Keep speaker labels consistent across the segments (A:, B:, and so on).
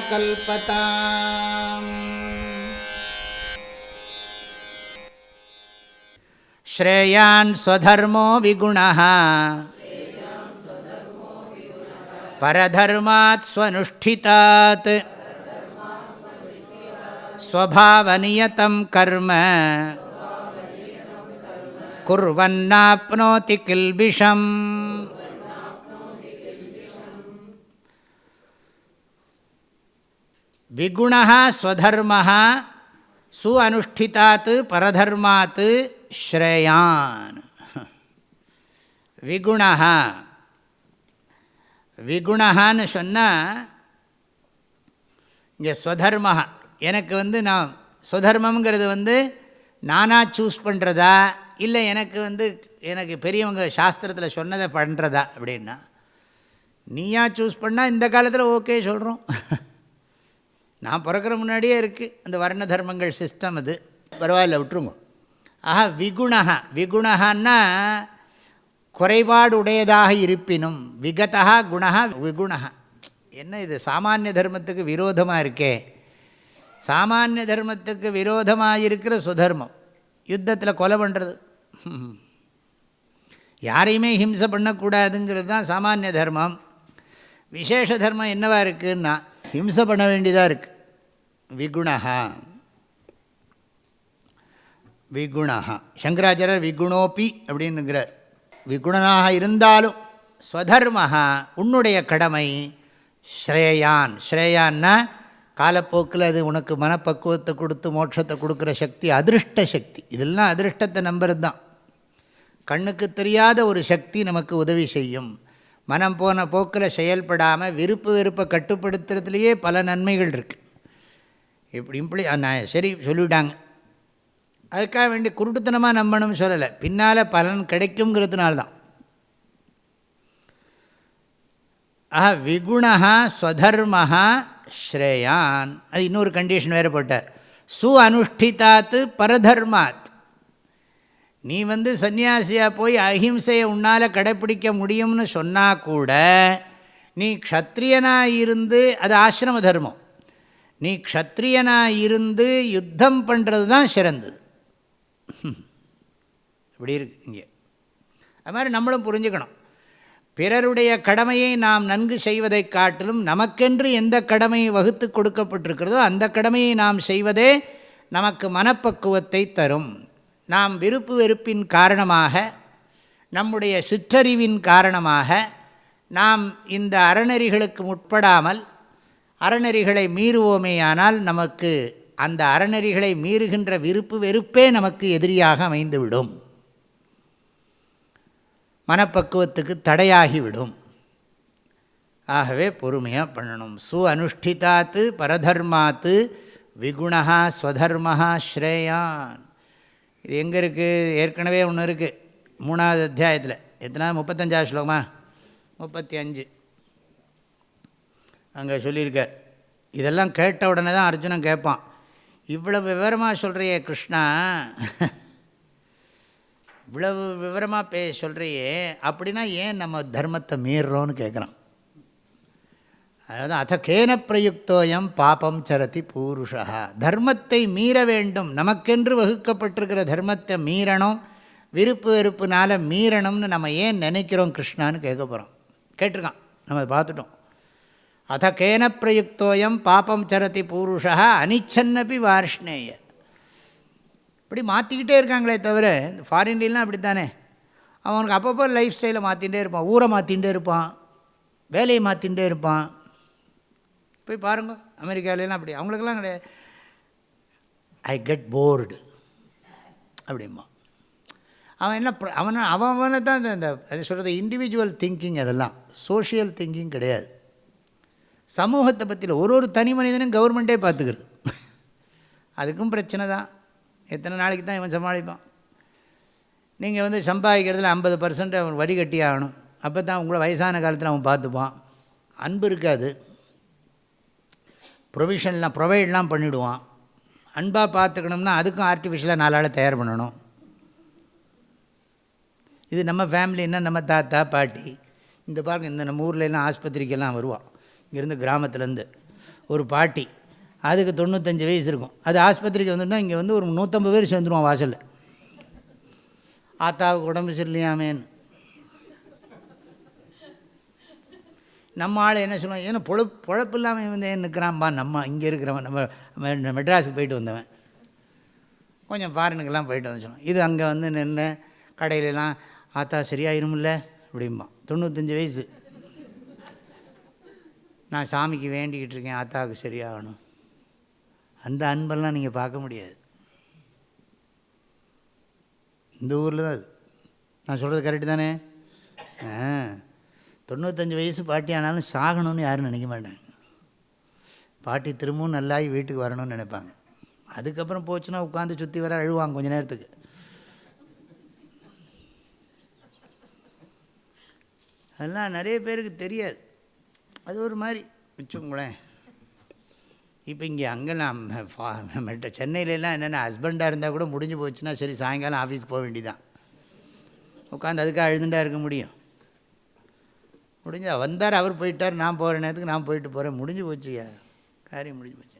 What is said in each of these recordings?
A: कल्पताम्। श्रेयान् स्वधर्मो विगुणः। परधर्मात् स्वनुष्ठितात्। स्वभावनियतं कर्म। कुर्वन्नाप्नोति किल्बिषम् விகுணா ஸ்வதர்மா சு அனுஷ்டிதாத்து பரதர்மாத்து ஸ்ரேயான். விகுணா விகுணான்னு சொன்னால் இங்கே ஸ்வதர்மா எனக்கு வந்து நான் சுதர்மங்கிறது வந்து நானாக சூஸ் பண்ணுறதா இல்லை எனக்கு வந்து எனக்கு பெரியவங்க சாஸ்திரத்தில் சொன்னதை பண்ணுறதா அப்படின்னா நீயா சூஸ் பண்ணால் இந்த காலத்தில் ஓகே சொல்கிறோம் நான் பிறக்கிற முன்னாடியே இருக்குது அந்த வர்ண தர்மங்கள் சிஸ்டம் அது. பரவாயில்ல விட்டுருங்க. ஆஹா விகுணா விகுணான்னா குறைபாடுடையதாக இருப்பினும் விகதா குணா விகுணா என்ன இது? சாமானிய தர்மத்துக்கு விரோதமாக இருக்கே. சாமானிய தர்மத்துக்கு விரோதமாக இருக்கிற சுதர்மம். யுத்தத்தில் கொலை பண்ணுறது யாரையுமே ஹிம்சை பண்ணக்கூடாதுங்கிறது தான் சாமானிய தர்மம். விசேஷ தர்மம் என்னவாக இருக்குன்னா ஹிம்சை பண்ண வேண்டியதாக இருக்குது விகுணா விகுணா சங்கராச்சாரியர் விகுணோப்பி அப்படின்னுங்கிறார். விகுணனாக இருந்தாலும் ஸ்வதர்மஹா உன்னுடைய கடமை ஸ்ரேயான். ஸ்ரேயான்னா காலப்போக்கில் அது உனக்கு மனப்பக்குவத்தை கொடுத்து மோட்சத்தை கொடுக்குற சக்தி அதிருஷ்ட சக்தி. இதெல்லாம் அதிருஷ்டத்தை நம்புறது தான் கண்ணுக்கு தெரியாத ஒரு சக்தி நமக்கு உதவி செய்யும். மனம் போன போக்கில் செயல்படாமல் விருப்பு வெறுப்பை கட்டுப்படுத்துறதுலேயே பல நன்மைகள் இருக்குது இப்படி இப்படி நான் சரி சொல்லிவிட்டாங்க. அதுக்காக வேண்டி குருட்டுத்தனமாக நம்பணும்னு சொல்லலை. பின்னால் பலன் கிடைக்குங்கிறதுனால்தான் ஆஹா விகுணா ஸ்வதர்மஹா ஸ்ரேயான். அது இன்னொரு கண்டிஷன் வேறு போட்டார். சு அனுஷ்டிதாத்து பரதர்மாத். நீ வந்து சன்னியாசியாக போய் அஹிம்சையை உன்னால் கடைப்பிடிக்க முடியும்னு சொன்னால் கூட நீ க்ஷத்ரியனாக இருந்து அது ஆசிரம தர்மம். நீ க்ஷத்ரியனாக இருந்து யுத்தம் பண்ணுறது தான் சிறந்தது. இப்படி இருக்கு இங்கே. அது மாதிரி நம்மளும் புரிஞ்சுக்கணும். பிறருடைய கடமையை நாம் நன்கு செய்வதை காட்டிலும் நமக்கென்று எந்த கடமை வகுத்து கொடுக்கப்பட்டிருக்கிறதோ அந்த கடமையை நாம் செய்வதே நமக்கு மனப்பக்குவத்தை தரும். நாம் விருப்பு வெறுப்பின் காரணமாக நம்முடைய சிற்றறிவின் காரணமாக நாம் இந்த அறநெறிகளுக்கு உட்படாமல் அறநெறிகளை மீறுவோமேயானால் நமக்கு அந்த அறநெறிகளை மீறுகின்ற விருப்பு வெறுப்பே நமக்கு எதிரியாக அமைந்துவிடும். மனப்பக்குவத்துக்கு தடையாகிவிடும். ஆகவே பொறுமையாக பண்ணணும். சு அனுஷ்டிதாத்து பரதர்மாத்து விகுணா ஸ்வதர்மஹா ஸ்ரேயான். இது எங்கே இருக்குது ஏற்கனவே ஒன்று இருக்குது மூணாவது அத்தியாயத்தில். எத்தனா முப்பத்தஞ்சா ஸ்லோகமா? முப்பத்தி அஞ்சு. அங்கே சொல்லியிருக்கார். இதெல்லாம் கேட்ட உடனே தான் அர்ஜுனன் கேட்பான். இவ்வளவு விவரமாக சொல்கிறியே கிருஷ்ணா. இவ்வளவு விவரமாக பே சொல்கிறியே அப்படின்னா ஏன் நம்ம தர்மத்தை மீறுறோன்னு கேட்குறான்? அதாவது அத கேன பிரயுக்தோயம் பாப்பம் சரதி பூருஷா. தர்மத்தை மீற வேண்டும். நமக்கென்று வகுக்கப்பட்டிருக்கிற தர்மத்தை மீறணும். விருப்பு வெறுப்புனால் மீறணும்னு நம்ம ஏன் நினைக்கிறோம் கிருஷ்ணான்னு கேட்க போகிறோம் கேட்டிருக்கான். நம்ம பார்த்துட்டோம். அத கேன பிரயுக்தோயம் பாப்பம் சரதி பூருஷா அனிச்சன்னபி வார்ஷ்ணேய. இப்படி மாற்றிக்கிட்டே இருக்காங்களே தவிர இந்த ஃபாரின்லாம் அப்படி தானே அவனுக்கு அப்பப்போ லைஃப் ஸ்டைலை மாற்றிகிட்டே இருப்பான். ஊரை மாற்றிகிட்டே இருப்பான். வேலையை மாற்றிகிட்டே இருப்பான். போய் பாருங்க அமெரிக்காவிலாம் அப்படி. அவங்களுக்கெல்லாம் கிடையாது. ஐ கெட் போர்டு அப்படிமா அவன் என்ன அவனை அவனை தான் இந்த அது சொல்கிறது இண்டிவிஜுவல் திங்கிங் அதெல்லாம். சோஷியல் திங்கிங் கிடையாது. சமூகத்தை பற்றியில் ஒரு ஒரு தனி மனிதனும் கவர்மெண்ட்டே பார்த்துக்கிறது. அதுக்கும் பிரச்சனை தான். எத்தனை நாளைக்கு தான் இவன் சமாளிப்பான்? நீங்கள் வந்து சம்பாதிக்கிறதுல ஐம்பது பர்சன்ட் அவன் வடிகட்டி ஆகணும். அப்போ தான் உங்களை வயசான காலத்தில் அவன் பார்த்துப்பான். அன்பு இருக்காது. ப்ரொவிஷன்லாம் ப்ரொவைட்லாம் பண்ணிவிடுவான் அன்பாக பார்த்துக்கணும்னா அதுக்கும் ஆர்டிஃபிஷியலாக நாலால் தயார் பண்ணணும். இது நம்ம ஃபேமிலின்னா நம்ம தாத்தா பாட்டி. இந்த பாருங்கள் இந்த நம்ம ஊர்லெலாம் ஆஸ்பத்திரிக்கெல்லாம் வருவான் இங்கேருந்து கிராமத்துலேருந்து. ஒரு பாட்டி. அதுக்கு தொண்ணூத்தஞ்சு வயசு இருக்கும். அது ஆஸ்பத்திரிக்கு வந்துட்டால் இங்கே வந்து ஒரு நூற்றம்பது பேர் சேர்ந்துருவான் வாசலில். ஆத்தாவுக்கு உடம்பு சரியில்லையாமேன்னு. நம்ம ஆள் என்ன சொல்லுவான்? ஏன்னா பொழப்பு பொழப்பு இல்லாமல் வந்து நிற்கிறான்பா நம்ம இங்கே இருக்கிறவன் நம்ம மெ- மெட்ராஸுக்கு போயிட்டு வந்தவன். கொஞ்சம் ஃபாரினுக்கெல்லாம் போயிட்டு வந்து சொல்லுவான். இது அங்கே வந்து நின்று கடையிலலாம் ஆத்தா சரியாயிருமில்ல அப்படிம்பா தொண்ணூத்தஞ்சு வயசு. நான் சாமிக்கு வேண்டிக்கிட்டு இருக்கேன் ஆத்தாவுக்கு சரியாகணும். அந்த அன்பெல்லாம் நீங்கள் பார்க்க முடியாது. இந்த ஊரில் தான் அது. நான் சொல்கிறது கரெக்டு தானே? ஆ. தொண்ணூத்தஞ்சு வயசு பாட்டி ஆனாலும் சாகணும்னு யாரும் நினைக்க மாட்டாங்க. பாட்டி திரும்பவும் நல்லாகி வீட்டுக்கு வரணும்னு நினைப்பாங்க. அதுக்கப்புறம் போச்சுன்னா உட்காந்து சுற்றி வர அழுவாங்க கொஞ்சம் நேரத்துக்கு. அதெல்லாம் நிறைய பேருக்கு தெரியாது. அது ஒரு மாதிரி வச்சுங்களேன் இப்போ இங்கே அங்கே நான் மெட்ட சென்னையிலலாம் என்னென்ன ஹஸ்பண்டாக இருந்தால் கூட முடிஞ்சு போச்சுன்னா சரி சாயங்காலம் ஆஃபீஸ் போக வேண்டியதான் உட்காந்து அதுக்காக அழுதுண்டா இருக்க முடியும். முடிஞ்சா வந்தார் அவர் போயிட்டார் நான் போகிற நேரத்துக்கு நான் போயிட்டு போகிறேன் முடிஞ்சு போச்சுயா காரியம் முடிஞ்சு போச்சு.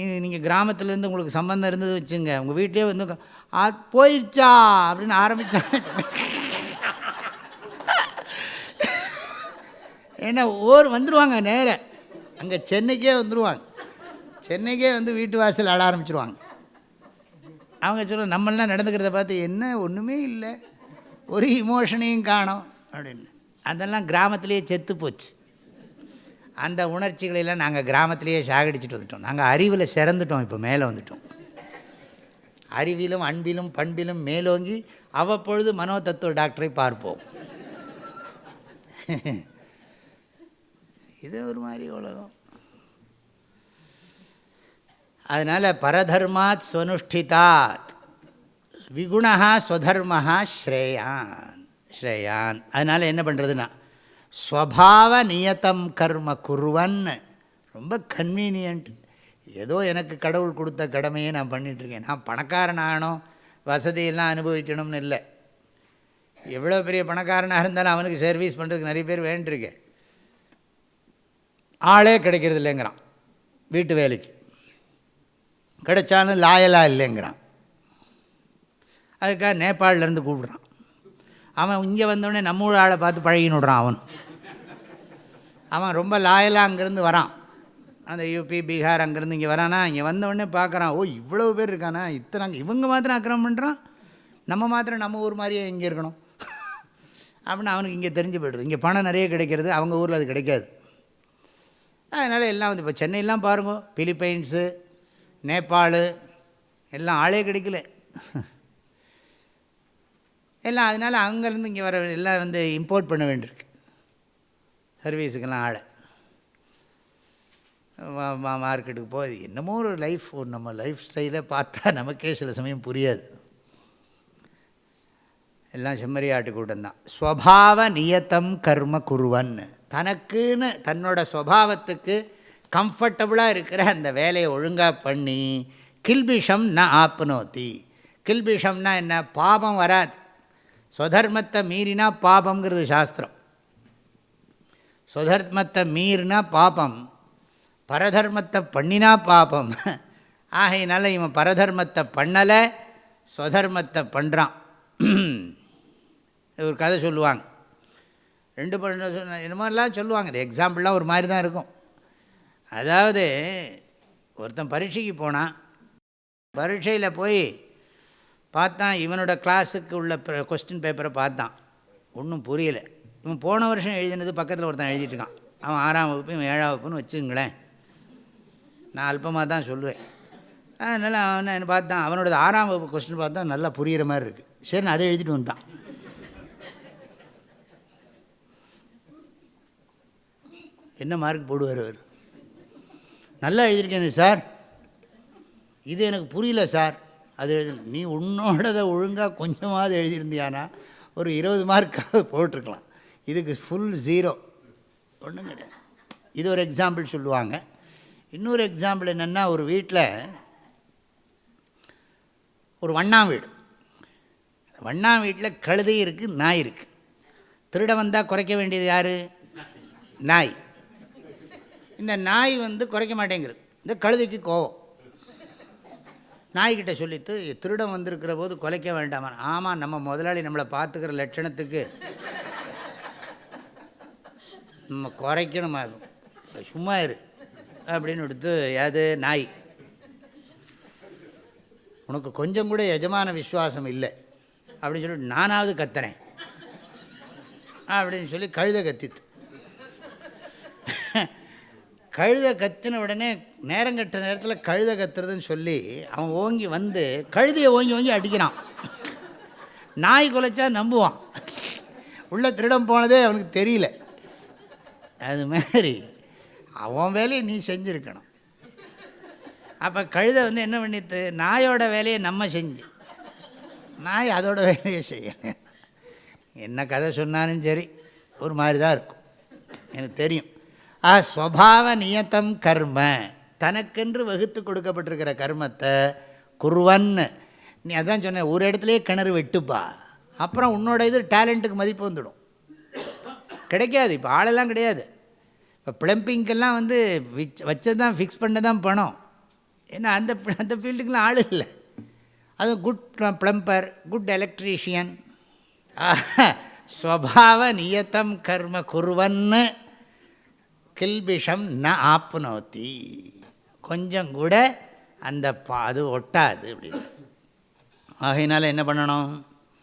A: இது நீங்கள் கிராமத்துலேருந்து உங்களுக்கு சம்மந்தம் இருந்தது வச்சுங்க. உங்கள் வீட்டிலே வந்து ஆ போயிடுச்சா அப்படின்னு ஆரம்பித்தா ஏன்னா ஊர் வந்துடுவாங்க நேர. அங்கே சென்னைக்கே வந்துடுவாங்க சென்னைக்கே வந்து வீட்டு வாசல் அழ ஆரம்பிச்சிருவாங்க. அவங்க சொல்ல நம்மளாம் நடந்துக்கிறத பார்த்து என்ன ஒன்றுமே இல்லை. ஒரு இமோஷனையும் காணும். அப்படின்னு. அதெல்லாம் கிராமத்திலேயே செத்து போச்சு. அந்த உணர்ச்சிகளெல்லாம் நாங்கள் கிராமத்திலேயே சாகடிச்சுட்டு வந்துட்டோம். நாங்கள் அறிவில் சிறந்துட்டோம் இப்போ மேலே வந்துட்டோம். அறிவிலும் அன்பிலும் பண்பிலும் மேலோங்கி அவ்வப்பொழுது மனோதத்துவ டாக்டரை பார்ப்போம். இது ஒரு மாதிரி உலகம். அதனால் பரதர்மாத் ஸ்வனுஷ்டிதாத் விகுணா ஸ்வதர்மஹா ஸ்ரேயான். ஸ்ரேயான். அதனால் என்ன பண்ணுறதுன்னா ஸ்வபாவ நியதம் கர்ம குருவன் ரொம்ப கன்வீனியன்ட் ஏதோ எனக்கு கடவுள் கொடுத்த கடமையை நான் பண்ணிகிட்ருக்கேன் நான் பணக்காரன் ஆகணும் வசதியெல்லாம் அனுபவிக்கணும்னு இல்லை. எவ்வளோ பெரிய பணக்காரனாக இருந்தாலும் அவனுக்கு சர்வீஸ் பண்ணுறதுக்கு நிறைய பேர் வேண்டியிருக்கேன் ஆளே கிடைக்கிறது இல்லைங்கிறான் வீட்டு வேலைக்கு. கிடைச்சாலும் லாயலாக இல்லைங்கிறான். அதுக்காக நேபாளிலேருந்து கூப்பிடுறான். அவன் இங்கே வந்தோடனே நம்ம ஊர் ஆளை பார்த்து பழகின்னு விடுறான் அவனும் அவன் ரொம்ப லாயலாக அங்கேருந்து வரான். அந்த யூபி பீகார் அங்கேருந்து இங்கே வரானா இங்கே வந்தவுடனே பார்க்குறான் ஓ இவ்வளோ பேர் இருக்கானா? இத்தனை இவங்க மாத்திரம் அக்கிரமம் பண்ணுறான் நம்ம மாத்திரம் நம்ம ஊர் மாதிரியே இங்கே இருக்கணும். அப்படின்னு அவனுக்கு இங்கே தெரிஞ்சு போய்டுது. இங்கே பணம் நிறைய கிடைக்கிறது அவங்க ஊரில் அது கிடைக்காது. அதனால் எல்லாம் வந்து இப்போ சென்னையெல்லாம் பாருங்க பிலிப்பைன்ஸு நேபாளு எல்லாம் ஆளே கிடைக்கல. எல்லாம் அதனால் அங்கேருந்து இங்கே வர எல்லாம் வந்து இம்போர்ட் பண்ண வேண்டியிருக்கு. சர்வீஸுக்கெல்லாம் ஆளை. மார்க்கெட்டுக்கு போய் என்னமோ ஒரு லைஃப் ஒரு நம்ம லைஃப் ஸ்டைலை பார்த்தா நமக்கே சில சமயம் புரியாது. எல்லாம் செம்மறியாட்டு கூட்டம்தான் ஸ்வபாவ நியத்தம் கர்ம குருவன். தனக்குன்னு தன்னோட ஸ்வபாவத்துக்கு கம்ஃபர்டபுளாக இருக்கிற அந்த வேலையை ஒழுங்காக பண்ணி கில்பிஷம் ந ஆப்னோத்தி கில்பிஷம்னா என்ன? பாபம் வராது. ஸ்வதர்மத்தை மீறினா பாபங்கிறது சாஸ்திரம். ஸ்வதர்மத்தை மீறினா பாபம் பரதர்மத்தை பண்ணினா பாபம். ஆகையினால இவன் பரதர்மத்தை பண்ணலை ஸ்வதர்மத்தை பண்ணுறான் ஒரு கதை சொல்லுவாங்க. ரெண்டு பண்ண சொன்ன என்னமோலாம் சொல்லுவாங்க. இது எக்ஸாம்பிள்லாம் ஒரு மாதிரி தான் இருக்கும். அதாவது ஒருத்தன் பரீட்சைக்கு போனான். பரீட்சையில் போய் பார்த்தான் இவனோட கிளாஸுக்கு உள்ள கொஸ்டின் பேப்பரை பார்த்தான். ஒன்றும் புரியலை. இவன் போன வருஷம் எழுதினது பக்கத்தில் ஒருத்தன் எழுதிட்டுருக்கான். அவன் ஆறாம் வகுப்பு இவன் ஏழாம் வகுப்புன்னு வச்சுங்களேன் நான் அல்பமாக தான் சொல்லுவேன். அதனால் அவன் என்ன பார்த்தான் அவனோட ஆறாம் வகுப்பு கொஸ்டின் பார்த்தா நல்லா புரிகிற மாதிரி இருக்குது சரி நான் அதை எழுதிட்டு வந்துட்டான் என்ன மார்க் போடுவார் அவர்? நல்லா எழுதியிருக்கேன் சார். இது எனக்கு புரியல சார். அது எழுது நீ உன்னோடதை ஒழுங்காக கொஞ்சமாவது எழுதியிருந்தியானா ஒரு இருபது மார்க்காவது போட்டிருக்கலாம். இதுக்கு ஃபுல் ஜீரோ ஒன்றும் கிடையாது. இது ஒரு எக்ஸாம்பிள் சொல்லுவாங்க. இன்னொரு எக்ஸாம்பிள் என்னென்னா ஒரு வீட்டில் ஒரு வண்ணாம் வீடு. வண்ணாம் வீட்டில் கழுதை இருக்குது நாய் இருக்குது திருட வந்தால் குறைக்க வேண்டியது யார்? நாய். இந்த நாய் வந்து குறைக்க மாட்டேங்கிறது இந்த கழுதைக்கு கோவம். நாய்கிட்ட சொல்லித்து திருடம் வந்திருக்கிற போது கொலைக்க வேண்டாமா ஆமாம் நம்ம முதலாளி நம்மளை பார்த்துக்கிற லட்சணத்துக்கு. நம்ம குறைக்கணும் சும்மா இரு. அப்படின்னு எடுத்து அது நாய். உனக்கு கொஞ்சம் கூட எஜமான விசுவாசம் இல்லை. அப்படின்னு சொல்லிட்டு நானாவது கத்துறேன். அப்படின்னு சொல்லி கழுத கத்தித்து. கழுத கத்தின உடனே நேரம் கட்டுற நேரத்தில் கழுத கத்துறதுன்னு சொல்லி அவன் ஓங்கி வந்து கழுதையை ஓங்கி ஓங்கி அடிக்கிறான். நாய் குலைச்சா நம்புவான். உள்ளே திருடம் போனதே அவனுக்கு தெரியல. அது மாதிரி அவன் வேலையை நீ செஞ்சுருக்கணும். அப்போ கழுதை வந்து என்ன பண்ணித்து? நாயோட வேலையை நம்ம செஞ்சு. நாய் அதோட வேலையை செய்ய என்ன கதை சொன்னாலும் சரி ஒரு மாதிரி தான் இருக்கும். எனக்கு தெரியும். ஆ ஸ்வபாவ நியத்தம் கர்ம. தனக்கென்று வகுத்து கொடுக்கப்பட்டிருக்கிற கர்மத்தை குருவன்னு. நீ அதான் சொன்ன ஒரு இடத்துலையே கிணறு வெட்டுப்பா. அப்புறம் உன்னோட இது டேலண்ட்டுக்கு மதிப்பு வந்துடும். கிடைக்காது இப்போ ஆளெல்லாம் கிடையாது. இப்போ பிளம்பிங்கெல்லாம் வந்து விச் வச்சது தான் ஃபிக்ஸ் பண்ண தான் பணம். ஏன்னா அந்த அந்த ஃபீல்டுக்கெலாம் ஆள் இல்லை. அது குட் ப்ளம்பர் குட் எலக்ட்ரீஷியன் ஸ்வபாவ நியத்தம் கர்ம குருவன்னு. கில்பிஷம் ந ஆப்னோத்தி கொஞ்சம் கூட அந்த பா அது ஒட்டாது அப்படின்னு. ஆகையினால என்ன பண்ணணும்?